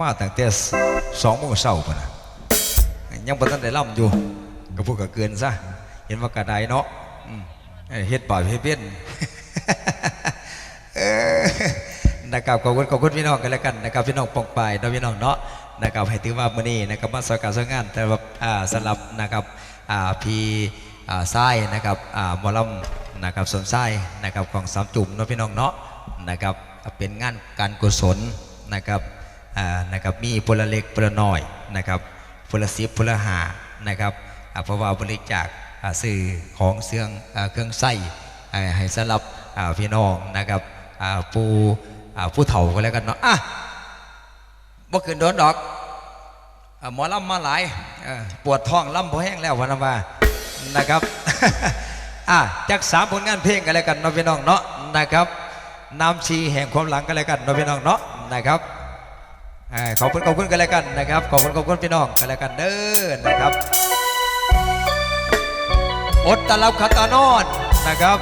มาตั้งแต่สองโมงเช้าพุ่นน่ะยังบ่ทันได้ล่ำอยู่ก็พูดก็เกินซะเห็นว่ากระไดเนาะเฮ็ดป่าเฮ็ดเป็นเออนะครับขอบคุณขอบคุณพี่น้องกันแล้วกันนะครับพี่น้องปองปายเนาะพี่น้องเนาะนะครับให้ถือว่ามื้อนี้นะครับมาสการสงานแต่ว่าสำหรับนะครับพี่อ่าทรายนะครับหมอลำนะครับสนทรายนะครับของสามจุ่มเนาะพี่น้องเนาะนะครับเป็นงานการกุศลนะครับ นะครับมีพลเล็กพลน้อยนะครับพลสิบพลหานะครับอ่าเพราะว่าบริจาคอ่าซื้อของเสื่องอ่าเครื่องใส้อ่าให้สำหรับอ่าพี่น้องนะครับอ่าผู้อ่าผู้เฒ่าก็แล้วกันเนาะอะบ่ขึ้นโดนดอกอ่าหมอลำมาหลายอ่อปวดท้องลำพอแห้งแล้ววันนนว่านะครับอะจักสามผลงานเพลงกันแล้วกันเนาะพี่น้องเนาะนะครับน้ำชีแห่งความหลังกันแล้วกันเนาะพี่น้องเนาะนะครับ ขอบคุณขอบคุณกันแล้วกันนะครับ ขอบคุณขอบคุณพี่น้องกันแล้วกันเด้อนะครับ อดตะลับขัตานอนนะครับ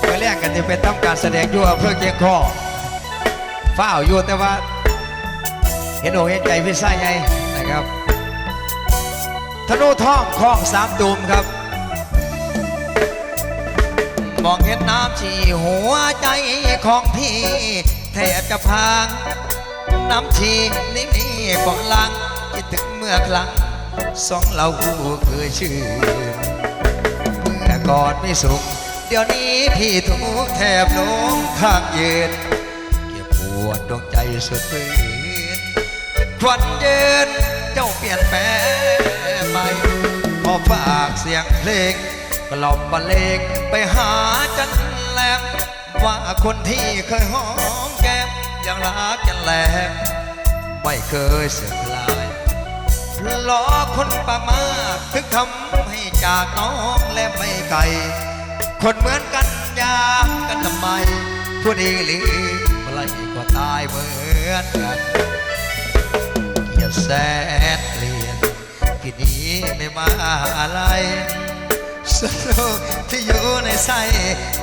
เมื่อแรกกันจะเป็นทำการแสดงอยู่อำเภอเกียงคอฝ้าวอยู่แต่ว่า เห็นอกเห็นใจพี่ไส้ไงนะครับธนูท่องคลองสามตูมครับ มองเห็นน้ำชีหัวใจของพี่แทบจะพัง น้ำชีนี่นี่ก่อนลังคิดถึงเมื่อครั้งสองเราเคยชื่นเมื่อก่อนไม่สุข เดี๋ยวนี้พี่ทุกแทบล้มข้างยืนเก็บปวดดวงใจสุดฝืนควันเยินเจ้าเปลี่ยนแปลงไปขอฝากเสียงเพลง กล่อมบรรเลงไปหาจันแหลมว่าคนที่เคยหอมแก้มยังรักจันแหลมไม่เคยเสื่อมลายล้อคนปากมาถึงทำให้จากน้องและไม่ไกลคนเหมือนกันยากกันทำไมผู้ดีหรือเมื่อไรก็ตายเหมือนกันอย่าแสนเปลี่ยนที่นี้ไม่มาอะไร สนุกที่อยู่ในไส้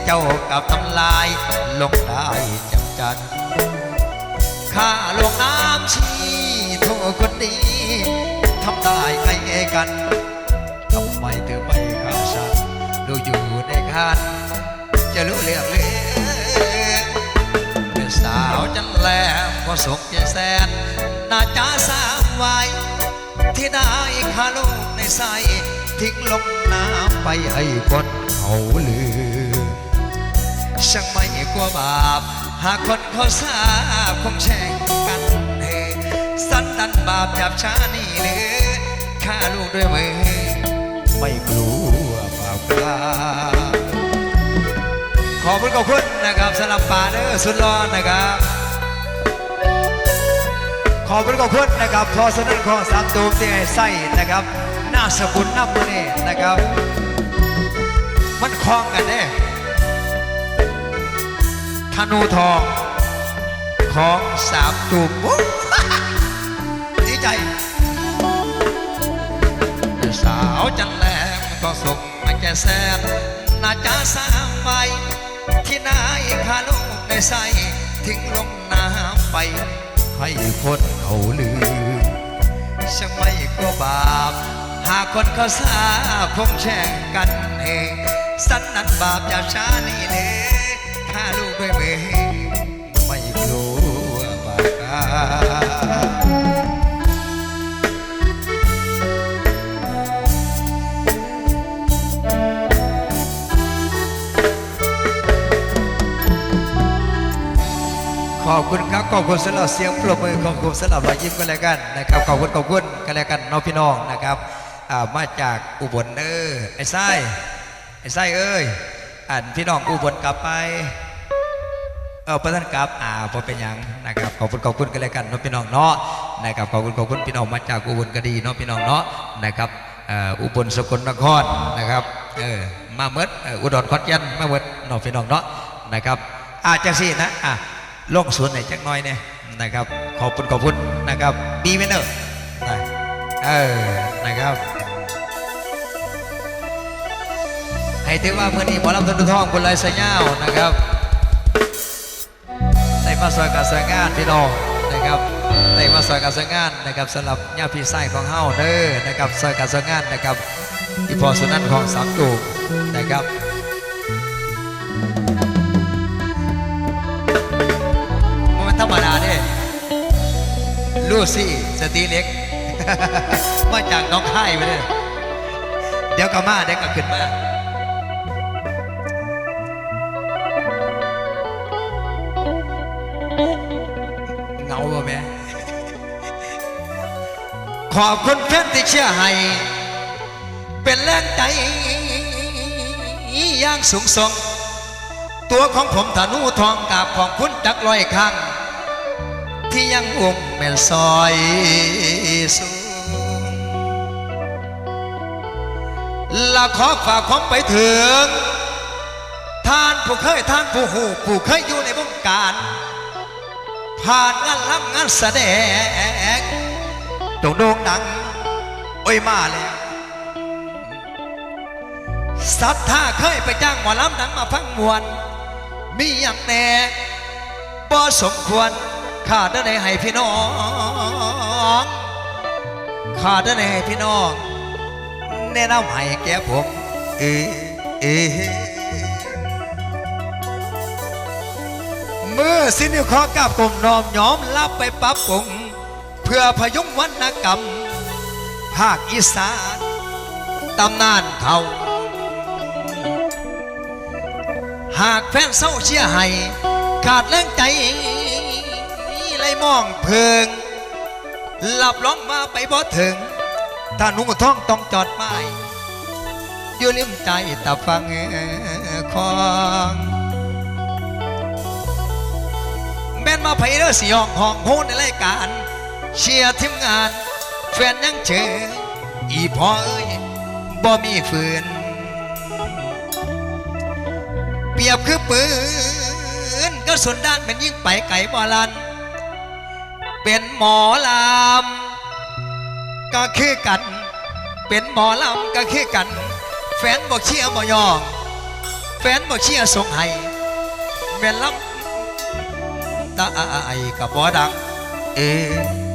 เจ้ากับทำลาย ลงได้จับจันข้าลงน้ำชีโทษคนดีทำได้ไงกันทำไมเธอไม่ฆ่าฉันดูอยู่ในคันจะรู้เรื่องเรื่องเป็นสาวจันแหลมก็สุขใจแสนน่าจะสร้างไว้ที่ได้ข้าลูกในใสทิ้งลงน้ำ ไปให้คนเขาลือ ช่างไม่กลัวบาป หากคนเขาทราบคงแช่งกันเออสันดันบาปจับช้านี่หรือฆ่าลูกด้วยมือไม่กลัวบาปกลาขอบคุณขอบคุณนะครับสำหรับป่าเด้อสุดร้อนนะครับ ขอบคุณขอบคุณนะครับพอสนุนของสามตูมที่ให้ใส่นะครับหน้าสกุลหน้ามือนี่นะครับ มันคล้องกันเด้ธนูทอง ของสามจุ่มวู้ดีใจ สาวจันแหลมก็ส่งมาแก่แสนน่าจะสร้างไว้ที่นายคาลูกในใส่ทิ้งลงน้ำไป ให้คนเขาลืมช่างไม่กลัวบาป หากคนเขาทราคงแช่งกันเอง สันนันบาปจาช้านี่เลยฆ่าลูกด้วยมือไม่กลัวบาปขอบคุณครับขอบคุณสำหรับเสียงปรบมือขอบคุณสำหรับรอยยิ้มกันแล้วกันนะครับขอบคุณขอบคุณกันแล้วกันน้องพี่น้องนะครับมาจากอุบลเด้อไอ้ไส้ ไอ้ไส้เอ้ยอ่านพี่น้องอุบลกลับไป เออประธานกลับอ่าพอเป็นยังนะครับขอบคุณขอบคุณกันแล้วกันน้องพี่น้องเนาะนะครับขอบคุณขอบคุณพี่น้องมาจากอุบลก็ดีเนาะพี่น้องเนาะนะครับอ่ออุบลสกลนครนะครับเออมาเมดเอ่ออุดรขอนแก่นมาเมดน้องพี่น้องเนาะนะครับอาจจะสินะอะลงสวนไหนจักน้อยเนี่ยนะครับขอบคุณขอบคุณนะครับบีเมนเนอร์นะเออนะครับ ให้ให้ถือว่าเมื่อนี้หมอลำทนทุนทองคนไรสยานะครับได้มาสอยการสวยงานพี่น้องนะครับได้มาสอยการสวยงานนะครับสำหรับญาติพี่ไส้ของเฮาเด้อนะครับสอยการสวยงานนะครับอีพอสุนันท์ของสามตูนะครับมันธรรมดาเนี่ยลูซี่สตีเล็กมาจากน้องค่ไปเนี่ยเดี๋ยวก็มาเดี๋ยวก็ขึ้นมา อบคุณเพื่อนที่เชื่อให้ เป็นแรงใจอย่างสูงส่งตัวของผมธนูทองกาบของคุณจักลอยข้าง ที่ยังอุ้มแม่ซอยสูงและขอฝากของไปถึง ท่านผู้เคยท่านผู้หูผู้เคยอยู่ในวงการ ผ่านงานรับงานแสดง โด่งโด่งดังโอ้ยมาแล้วสัทธาเคยไปจ้างหมอลำดังมาฟังมวนมีอย่างแน่บ่สมควรข้าได้ให้พี่น้องข้าได้ให้พี่น้อง แนะนำให้แก่ผมเอเอเมื่อสิ้นข้อกับกลมนอมย้อมรับไปปรับปรุง พื่อพยุงวรรณกรรม ภาคอีสานตำนานเขาหากแฟนเศร้าเชียร์ให้ขาดแรงใจเลยมองเพิงหลับร้องมาไปบ่ถึงถ้าหนุ่งท้องต้องจอดไม้อยู่ริมใจตาฟังของแม่นมาไผเด้อสิห้องห้องโหนในรายการ เชียร์ทีมงาน แฟนยังเจออีพ่อเอ้ยบ่มีฝืน เปรียบคือปืนก็สุนด้านเป็นยิ่งไปไก่บอลัน เป็นหมอลำก็คือกัน เป็นหมอลำก็คือกัน แฟนบอกเชียร์บ่ยองแฟนบอกเชียร์ส่งให้แม่นลำตาไอกับบ่ดัง เอเอ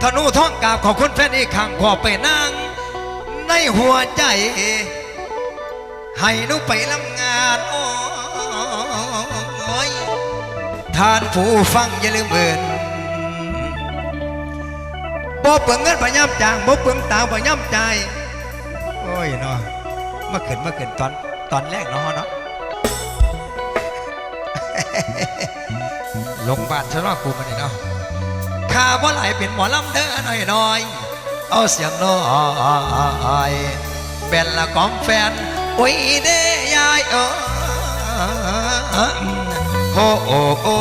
ธนูท่องกาบขอบคุณแฟนอีกครั้งขอไปนั่งในหัวใจ ให้นุไปลำงานโอ้ยทานผู้ฟังอย่าลืมเอินบ่เปลืองเงินพยายามจางบ่เปลืองตาพยายามใจโอ้ยเนาะมาเกินมาเกินตอนตอนแรกเนาะเนาะ ลงบ้านฉันว่ากูมันนี่เนาะข้าว่าไหลเป็นหมอลำเด้อหน่อยหน่อยเอาเสียงน้อยเป็นละกอมแฟนโอ้ยเด้ยายเออโอ้โอ้โอ้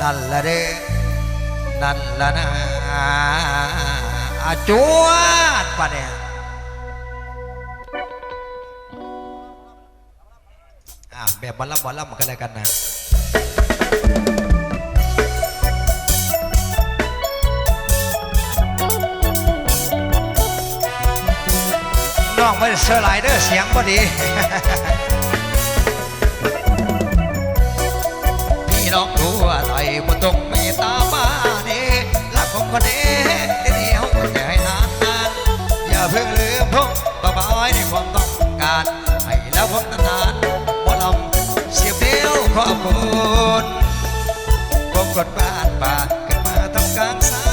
นั่นละเด้นั่นละนะอาจวดปะเนี่ยอะแบบบอลลัมบอลลัมกันเลยกันนะ น้องไม่ได้เซอร์ไลเด้อเสียงพอดี พี่น้องรู้อะไรบนตรงมีตาบ้านี่รักผมคนนี้ที่เดียวก็จะให้นานนานอย่าเพิ่งลืมผมบ้าบายในความต้องการให้แล้วผมนาน ขอบคุณผมกดบ้านป่าขึ้นมาทำกลางสา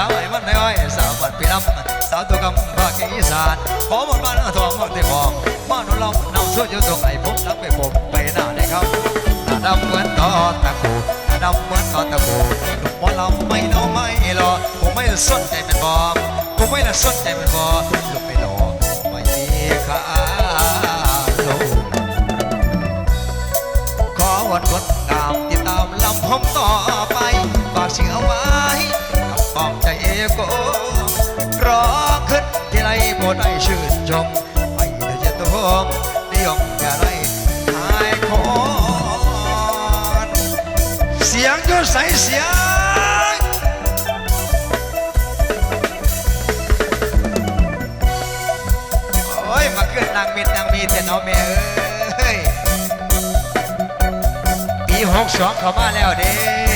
าวไอ้มันน้อยสาวบัดปีน้ำสาวตัวกำภาคอีสานขอหมดบ้านทองหมดที่มองบ้านเรานำสู้อยู่ตรงไหนผมรักไปผมไปหน้าได้ครับหน้าดำเหมือนตอตะกูหน้าดำเหมือนตอตะกูหนุ่มหมอลำไม่น้อไม่รอผมไม่สนใจมันบอผมไม่ละสนใจมันบอลูกไม่รอไม่มีขาลงขอวันคนงามติดตามลำพมต่อไปฝากเสียงเอาไว้ กับปองใจโกร้องขึ้นที่ไรบ่ได้ชื่นชมไม่ได้จะต้องนิยมอย่าไรหายคอนเสียงยุ่ใสเสียงโอ้ยมาขึ้นนางมิดนางมีแต่น้องแม่เอ้ยปีหกสองเข้ามาแล้วเด้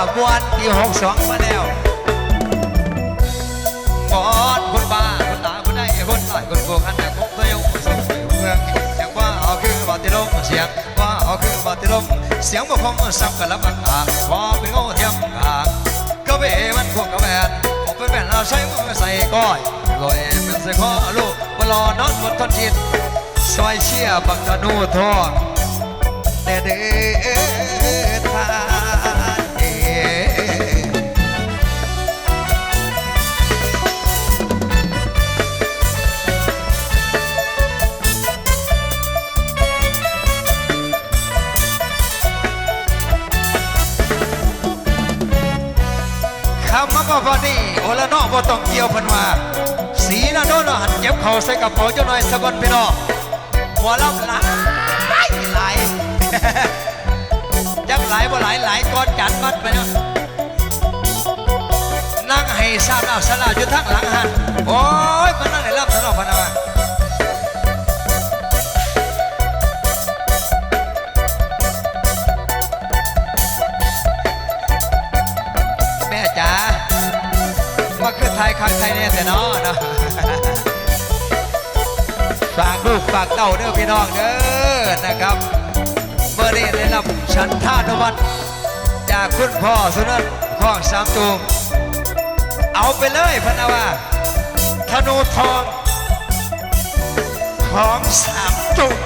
าบวนปีหกสองมาแล้วบอนคนบ้าคนตาคนได้คนหลายคนพวกอันนั้นคงตัวยงส่งเมืองเสียงว่าเอาคือบาติลมเสียงว่าเอาคือบาติลมเสียงบ่คงซ้ำกันละบังอาพอเป็นโง่เทียมกาก็เบมันพวกกระแบนผมเป็นแบนเราใช้มือใส่ก้อยลอยเป็นใส่ข้อลูกมารอนอนบนทนจิตซอยเชี่ยบังธนูทองแต่เดินทางำมามกบฟานีโอละนอบ่ต้องเกี่ยวเพันว่าสีน่ะโน่นหันเก็บเขาใส่กระเป๋าเจ้าหน่อยสะกอนพี่น้องหัวลำหลายหลายจักหลายบ่หลายหลายก้อนจัดมัดไปเนาะนั่งให้ทราบเอาสลาอยู่ทั้งหลังหันโอ้ยมันนั่งไหนลำสนอกพันา ไทยคักไทยเนี่ยแต่น้อเนาะฝากลูกฝากเต้าเด้อพี่น้องเด้อนะครับเมื่อนี้ได้รับฉันท่านวัตจากคุณพ่อสุนันท์ข้องสามตูมเอาไปเลยพนาว่าธนูทองของสามตูม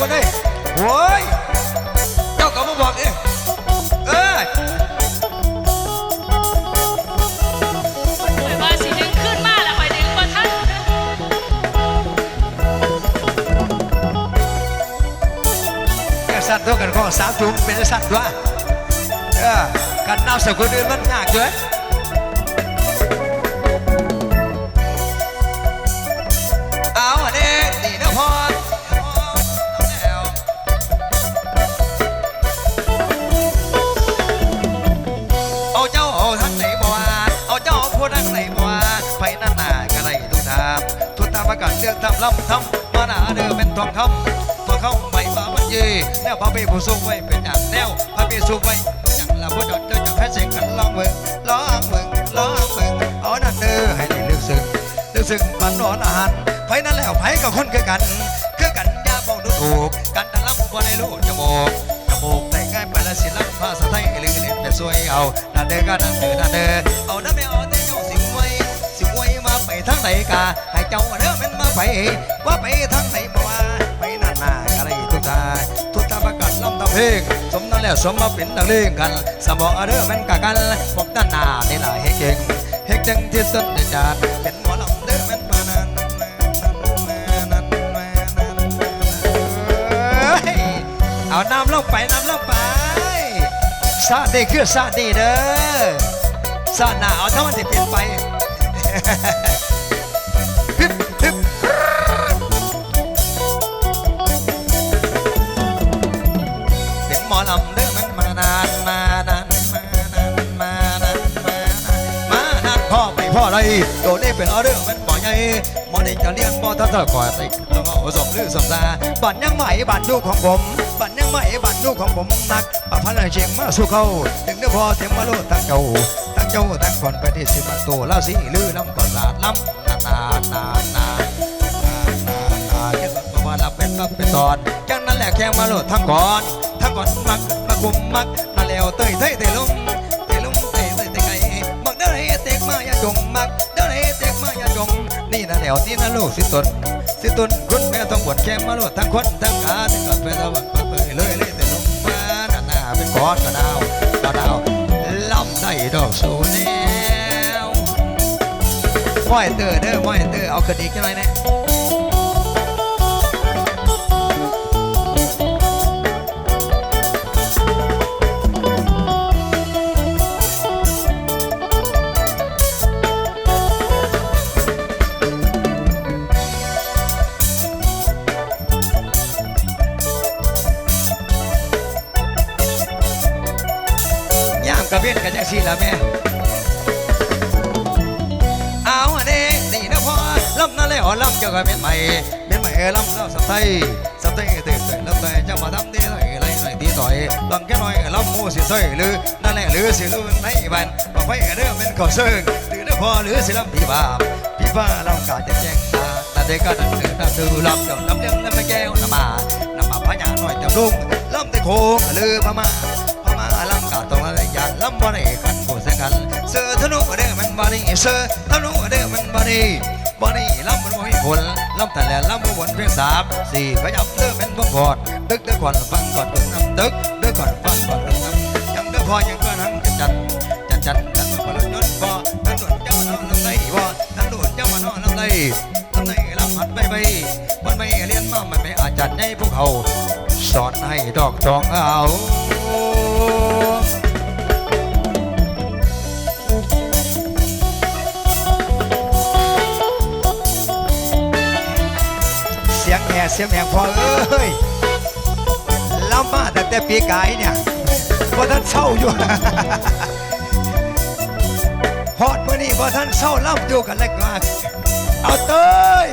คนเลยโอ้ยเจ้าก็มาบอกเองเอ้ยข่อยว่าสิดึงขึ้นมาแล้วข่อยดึงบ่ทันกษัตริย์ตัวกันของสามจุ่มเป็นกษัตริย์ด้วยเออกันนำสกุลอื่นมันยากด้วยเอาำลำทำมาหนาเดิมเป็นทองคำทองคำไปมาบันยีแนวพระเปผู้ทรงไว้เป็นอย่างแนวพระเปทรงไว้อย่างละผู้จดเจ้าจะแพ้เสียงกันลองเบิ่งล้องเบิ่งล้องเบิ่งอนั่นเด้อให้ได้ลึกซึ้งลึกซึ้งปันนอนอาหารไผนั่นแล้วไผกับคนคือกันคือกันยาบอกดูถูกกันตะลำบ่ได้รู้จมูกจมูกแต่ง่ายไปละสิลังภาษาไทยลือเล่นแต่สวยเอานั่นเด้อก็นั่นเด้อนั่นเด้อเอานั่นไม่เอาแต่เจ้าสิไว้สิไว้มาไปทางไหนกา เจ้าเด้อมันมาไป ว่าไปทางไหนบ่ว่าไปนั่นน่ะก็ได้ทุกทางทุกทาประกาศลำตำเพลงสมนั่นแล้วสมมาเป็นนักเลงกัน สมองเด้อมันกะกันบอกด้านหน้านี่ล่ะเฮ็ดเก่งเฮ็ดจังที่สุดในจาดเป็นหมอลำเด้อมันมานั้นมานนานนานนเอ้ยเอาน้ำลงไปน้ำลงไปซาดีคือซาดีเด้อซาหนาเอาถ้ามันจะเปลี่ยนไป ไรโดนนี่เป็นออเดอร์มันหมอใหญ่มอเด็กจะเลี้ยงหมอท่าท่าก่อนใส่ต้องเอาสมหรือสมตาบัตรยังใหม่บัตรลูกของผมบัตรยังใหม่บัตรลูกของผมนักประพันธ์เชียงมาสู้เขาถึงได้พอเทียมมาโลดตั้งเจ้าตั้งเจ้าจ้าทั้งคนไปที่สิมาโตเล่าสิลือลำก่อนลาดลำนานานานานานานาแค่บอกว่าเราเป็นก็เป็นตอนจังนั้นแหละแค่มาโลดทั้งก่อนทั้งก่อนมักมากุมมักนั่นแล้วเตยเตยเตยลุง มาอย่าจงมักเด้อเฮเตกมาอย่าจง นี่นะแถวนี่นะลูกสิตนสิตนคุณแม่ต้องบวชแค่มาลูกทั้งคนทั้งขาที่กัดไปตะวันเปิดเผยเลยเลยแต่ลงมาหน้าเป็นกอดกระดาวกระดาวลำได้ดอกสูแนวม้อยเตอร์เด้อม้อยเตอร์เอาคดีกันหนเนี่ย กันจังสิละแม่ เอาอันนี้นี่นะพ่อลำนั่นเลยอ๋อลำเจ้าก็เป็นใหม่เป็นใหม่เออลำแล้วสับไทยสับไทยเตะเตะลำไทยเจ้ามาทำดีเลยไรไรดีต่อยลำแค่หน้อยลำมูสิซอยหรือนั่นแหละหรือสิลือในบ้านบอกไฟเรื่องเป็นข้อเชิงหรือนะพ่อหรือสิลำพี่บ้าพี่บ้าลำกาจะแจ้งตาต่เด็กก็นั่งดื่มน้ำดูลำเดี๋ยวลำยังน้ำไม่แก้วนำมานำมาพญาหน่อยเต็มลุงลำแต่โค้งหรือพม่า บ่ได้กันโคสกันเสือธนูเด้อมันบ่ได้เสือธนูเด้อมันบ่ได้บ่ได้ลำมันบ่ให้ผลลำแต่แลลำบ่วนเพียงสามสี่ขยับเด้อเป็นบ่พอดดึกเด้อก่อนฟังก่อนดึกน้ำดึกเด้อก่อนฟังก่อนดึกน้ำยังเด้อพอยังก็หันกันจันจันจันจันบ่ละนนบ่นั่นโดนเจ้ามานองลำไดบ่นั่นโดนเจ้ามานองลำไดลำไดลำหัดไปไปมันไม่เรียนมามันไม่อาจารย์ให้พวกเขาสอนให้ดอกทองเอา เสียงแห่เสียงพอเอ้ยเรามาแต่แต่ปีกายเนี่ยพอท่านเศร้าอยู่ฮอดมื่อนี้พอท่านเศร้าล่ำอยู่กันแล้วก็เอาเต้ย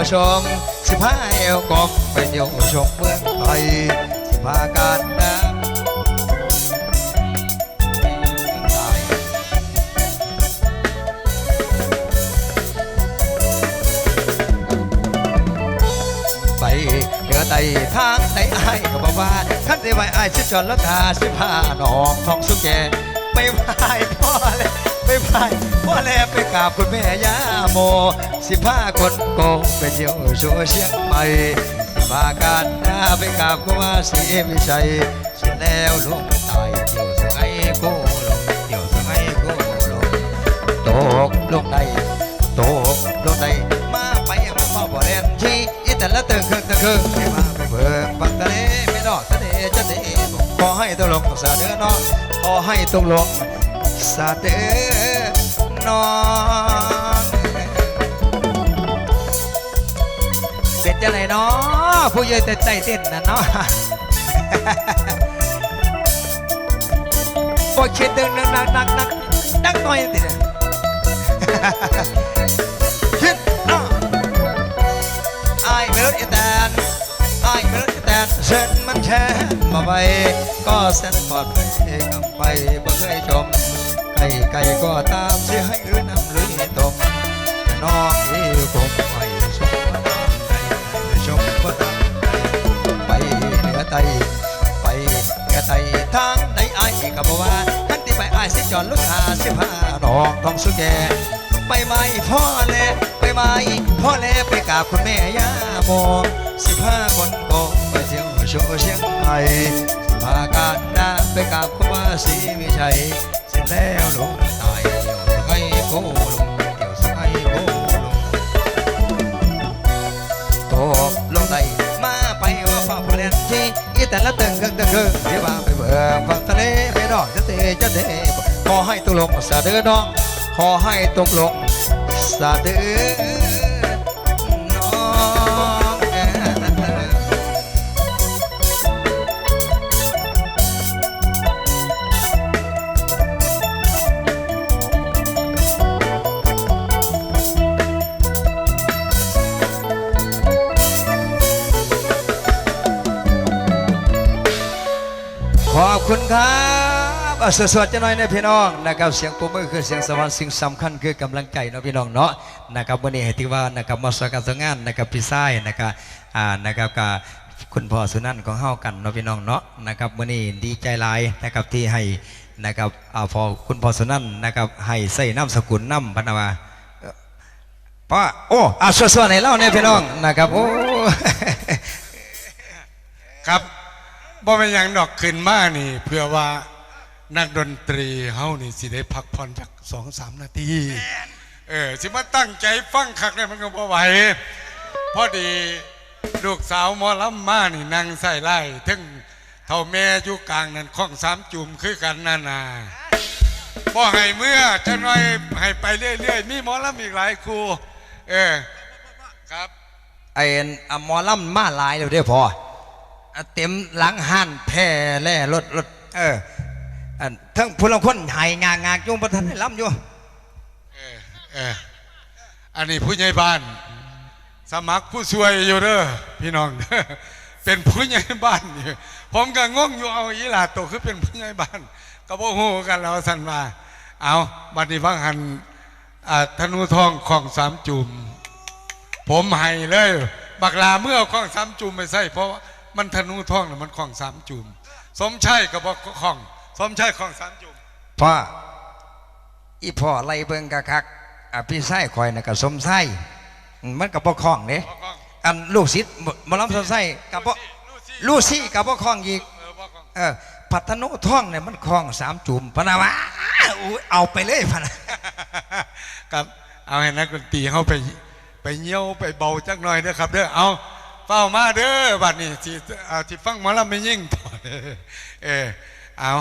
เที่ยวชมสิพาเอวกบไปเที่ยวชมเมืองไทยสิพาการน้ำตายไปเหนือใต้ทางใดไอ้ก็บอกว่าขั้นได้ไหวไอ้ชิดจนแล้วทาสิพาหนองทองสุกแก ไปไหว้พ่อเลยไปพายพ่อแลไปกราบคุณแม่ย่าโม สิพาคนโกงไปเที่ยวโชว์เชียงใหม่สิพากันหน้าไปกราบกูว่าสีวิชัยสิแล้วลุงตายเที่ยวสไงกูลงเที่ยวสไงกูลงตกลงในตกลงในมาไปมาพ่อบ่เรียนที่อีแต่ละเติงเครื่องเติงเครื่อง ขอให้ตกลงสาเดือเนาะขอให้ตกลงสาเดน้องเป็นจังไหนเนาะผู้ใหญ่แต่ใจเต้นนะเนาะบ่คิดดึงนักนักนักนักนักหน่อยติเนี่ยคิดอะไอ้เมลดอีตน นเส้นมันแช่มาไว้ก็เส้นปลอดภัยกำไปบ่เคยชม ไก่ไก่ก็ตามสิให้หรือน้ำหรือต้มน้องที่คงไม่ชมว่าตามใจชมก็ตามไปเหนือไตไปเหนือไตทางใดไอ้ก็บว่าขันที่ไปไอ้สิจอนลูกค้าสิพาดอกทองสุแกไปไหมพ่อแลไปไหมพ่อแลไปกราบคุณแม่ย่าโมสิพาคนโกง โชว์เชียงไทยปาการน้ำไปกับคว้าสีวิชัยสร็แล้วลงตายเดี่ยวสกายโพลงเดี่ยวสกายโพลงตบลงไตมาไปว่าฝ่าปลเรนทีอีแต่ละตึงเครื่งตึงคือที่ว่าไปเบิกฝั่งทะเลไปดอกจะเตะจะเตะขอให้ตกลงสะเดือน้องขอให้ตกลงสะเดือ อบคุณครับอะสดๆจะหน่อยนะพี่น้องนะครับเสียงปรบมือคือเสียงสวรรค์สิ่งสำคัญคือกำลังใจเนาะพี่น้องเนาะนะครับวันนี้ให้ที่ว่านะครับมาสกันสงานนะครับพี่ไส้นะครับอ่านะครับกับคุณพ่อสุนันท์ของเฮากันเนาะพี่น้องเนาะนะครับวันนี้ดีใจหลายนะครับที่ให้นะครับอ่าพอคุณพ่อสุนันท์นะครับให้ใส่น้ำสกุลน้ำพนาวาป้าโอ้อะสวดๆให้เล่าเนี่ยพี่น้องนะครับโอ้ครับ บ่เป็นอย่างดอกขึ้นมานี่ เพื่อว่านักดนตรีเฮานี่สิได้พักผ่อนจากสองสามนาที เออสิมาตั้งใจฟังคักได้มันก็บ่ไหวพอดีลูกสาวหมอลำมานี่นั่งใส่ไล่ถึงเท่าแม่อยู่กลางนั่นข้องสามจุ่มคือกันนานาบ่ให้เมื่อจะน้อยให้ไปเรื่อยๆมีหมอลำอีกหลายครูเออครับไอ้อะหมอลำมาหลายแล้วเด้อพออะ เต็มหลังหันแพ่แล่รถรถเอออันทั้งพลคนหายงางากยุ่งประทันได้ลำอยู่เออเอออันนี้ผู้ใหญ่บ้าน สมัครผู้ช่วยอยู่เด้อพี่น้องเป็นผู้ใหญ่บ้านอยู่ผมก็งงอยู่เอาอีหลาโตคือเป็นผู้ใหญ่บ้าน ก็บ่ฮู้กันแล้วสันว่าเอาบัดนี้ฟังหันธนูทองของสามจุ่มผมให้เลย บักลาเมื่อของสามจุ่มไปใส่เพราะ มันธนูทองน่ะมันของสามจุ่มสมชัยก็บอกของ สมชัยของสามจุ่มพ่ออีพ่อไล่เบิ่งกะคักอะพี่ไส้คอยน่ะก็สมไส้มันก็บ่คล้องเด้บ่คล้องอันลูกศิษย์หมอลำสมไส้ก็บ่ลูกซี่ก็บ่คล้องอีกเออบ่คล้องเออพัฒนุท่องเนี่ยมันคล้องสามจุ่มพะนะวะอุ๊ยเอาไปเลยพะนะครับเอาให้นักดนตรีเขาไปไปเยี่ยวไปเบาจักหน่อยเด้อครับเด้อเอา เฝ้ามาเด้อบัดนี้สิเอาที่ฟังหมาแล้วไม่ยิ่งต่อเออเอา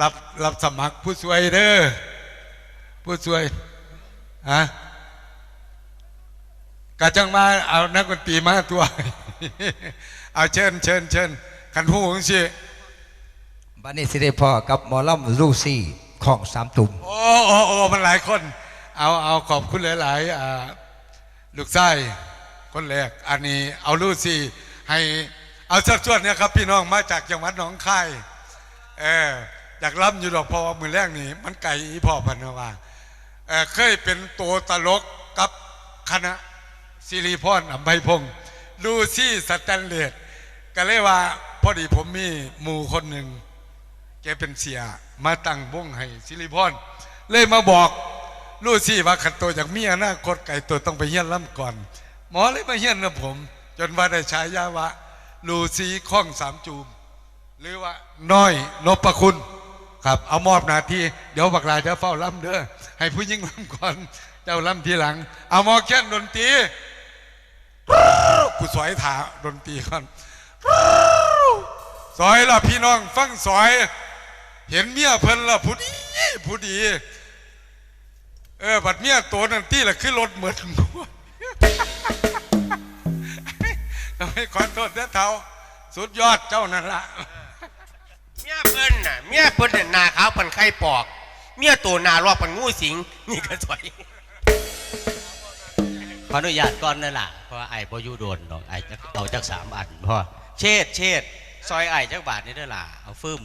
รับรับสมัครผู้ช่วยเด้อผู้ช่วยฮะกะจังมาเอานักดนตรีมาตัวเอาเชิญเชิญเชิญขันหูของสิบัดนี้สิได้พ่อกับหมอลำลูซี่ของสามตุ่มโอ้โอ้โอ้มันหลายคน เอาเอาขอบคุณหลายๆอ่าลูกไส้ คนแรกอันนี้เอาลูกสี่ให้เอาสักส่วนเนี่ยครับ พี่น้องมาจากจังหวัดหนองคายเอออยากรับอยู่ดอกเพอมือแรกนี่มันไก่อีพ่อพันว่าเออเคยเป็นตัวตลกกับคณะสิริพรอัมไพพงศ์ลูซี่สแตนเลสก็เลยว่าพอดีผมมีหมู่คนหนึ่งแกเป็นเสียมาตั้งวงให้สิริพรเลยมาบอกลูซี่ว่าขันตัวจากเมียหน้าคตไก่ตัวต้องไปเฮียนล่ำก่อน หมอเลยมาเฮียนนะผม จนว่าได้ฉายาว่าลูซีข้องสามจูม หรือว่าน้อยนพคุณ ครับ เอามอบหนาทีเดี๋ยวบักลาจะเฝ้าล่ำเด้อให้ผู้หญิงล่ำก่อนเจ้าล่ำทีหลัง เอามอแค้นดนตรีกูสอยถาดนตรีก่อนสอยละพี่น้องฟังสอย เห็นเมียเพิ่นละผู้ดีผู้ดี เออบัดเมียตัวนั่นที่ละขึ้นรถเหมือน ไมขอโทษนะเท้าสุดยอดเจ้านั่นละเมียเพิ่นน่ะเมียเพิ่นน่ะหนาขาวปันไข่ปอก เมียตัวหนารอบปันงูสิง นี่ก็สวยขออนุญาตก่อนนั่นล่ะเพราะว่าไอ้บ่อยู่โดนดอกไอ้จะเอาจักสามอันเพราะว่าเชดเชดซอยไอ้จักบาทนี่เด้อล่ะเอาฟึ่ม